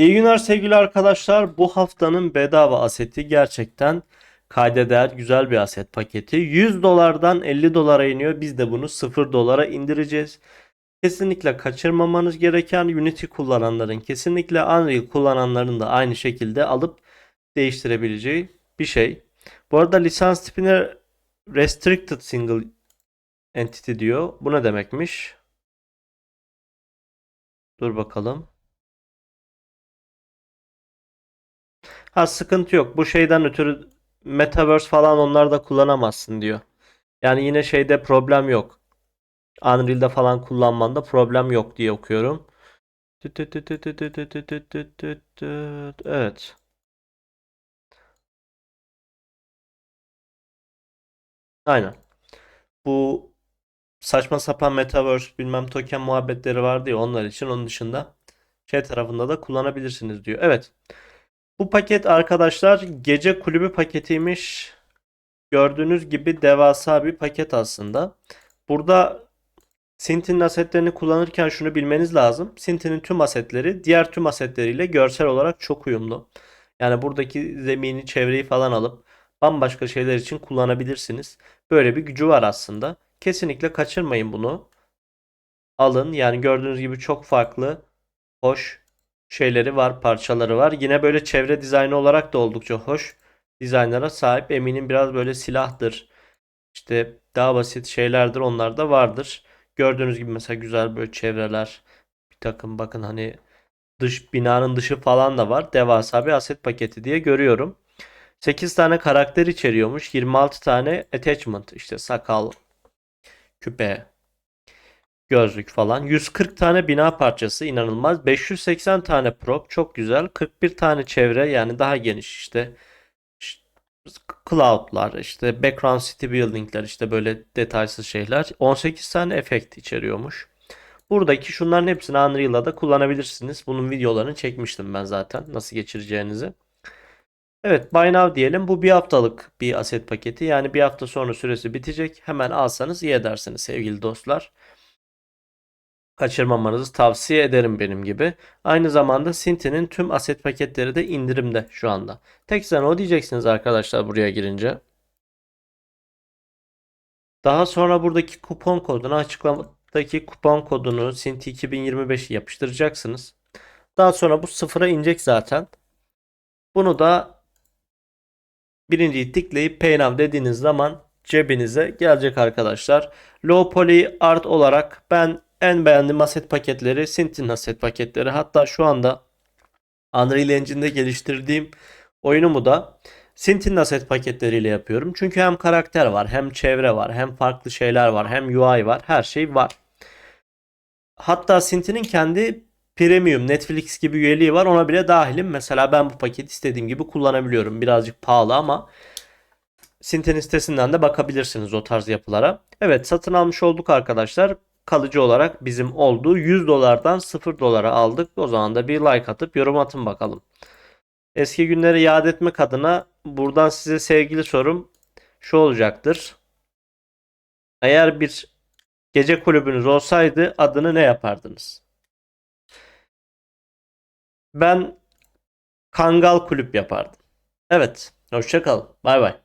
İyi günler sevgili arkadaşlar. Bu haftanın bedava aseti gerçekten kayda değer güzel bir aset paketi. 100 dolardan 50 dolara iniyor. Biz de bunu 0 dolara indireceğiz. Kesinlikle kaçırmamanız gereken Unity kullananların, kesinlikle Unreal kullananların da aynı şekilde alıp değiştirebileceği bir şey. Bu arada lisans tipine Restricted Single Entity diyor. Bu ne demekmiş? Dur bakalım. Ha sıkıntı yok. Bu şeyden ötürü Metaverse falan onlar da kullanamazsın diyor. Yani yine şeyde problem yok. Unreal'de falan kullanmanda problem yok diye okuyorum. Evet. Aynen. Bu saçma sapan Metaverse bilmem token muhabbetleri var diye onlar için onun dışında şey tarafında da kullanabilirsiniz diyor. Evet. Bu paket arkadaşlar gece kulübü paketiymiş. Gördüğünüz gibi devasa bir paket aslında. Burada Sinti'nin asetlerini kullanırken şunu bilmeniz lazım. Sinti'nin tüm asetleri diğer tüm asetleriyle görsel olarak çok uyumlu. Yani buradaki zemini, çevreyi falan alıp bambaşka şeyler için kullanabilirsiniz. Böyle bir gücü var aslında. Kesinlikle kaçırmayın bunu. Alın. Yani gördüğünüz gibi çok farklı, hoş şeyleri var, parçaları var. Yine böyle çevre dizaynı olarak da oldukça hoş dizaynlara sahip. Eminim biraz böyle silahtır. İşte daha basit şeylerdir onlar da vardır. Gördüğünüz gibi mesela güzel böyle çevreler. Bir takım bakın hani dış binanın dışı falan da var. Devasa bir aset paketi diye görüyorum. 8 tane karakter içeriyormuş. 26 tane attachment işte sakal, küpe, gözlük falan. 140 tane bina parçası inanılmaz. 580 tane prop çok güzel. 41 tane çevre yani daha geniş işte. Cloud'lar işte background city building'ler işte böyle detaysız şeyler. 18 tane efekt içeriyormuş. Buradaki şunların hepsini Unreal'da da kullanabilirsiniz. Bunun videolarını çekmiştim ben zaten nasıl geçireceğinizi. Evet Buy Now diyelim. Bu bir haftalık bir aset paketi. Yani bir hafta sonra süresi bitecek. Hemen alsanız iyi edersiniz sevgili dostlar kaçırmamanızı tavsiye ederim benim gibi. Aynı zamanda Sinti'nin tüm aset paketleri de indirimde şu anda. Tek sen o diyeceksiniz arkadaşlar buraya girince. Daha sonra buradaki kupon kodunu açıklamadaki kupon kodunu Sinti 2025'i yapıştıracaksınız. Daha sonra bu sıfıra inecek zaten. Bunu da birinciyi tıklayıp Pay Now dediğiniz zaman cebinize gelecek arkadaşlar. Low Poly Art olarak ben en beğendiğim aset paketleri Sintin aset paketleri. Hatta şu anda Unreal Engine'de geliştirdiğim oyunumu da Sintin aset paketleriyle yapıyorum. Çünkü hem karakter var, hem çevre var, hem farklı şeyler var, hem UI var. Her şey var. Hatta Sintin'in kendi premium Netflix gibi üyeliği var. Ona bile dahilim. Mesela ben bu paketi istediğim gibi kullanabiliyorum. Birazcık pahalı ama Sintin'in sitesinden de bakabilirsiniz o tarz yapılara. Evet satın almış olduk arkadaşlar kalıcı olarak bizim olduğu 100 dolardan 0 dolara aldık. O zaman da bir like atıp yorum atın bakalım. Eski günleri yad etmek adına buradan size sevgili sorum şu olacaktır. Eğer bir gece kulübünüz olsaydı adını ne yapardınız? Ben Kangal Kulüp yapardım. Evet, hoşça kalın. Bay bay.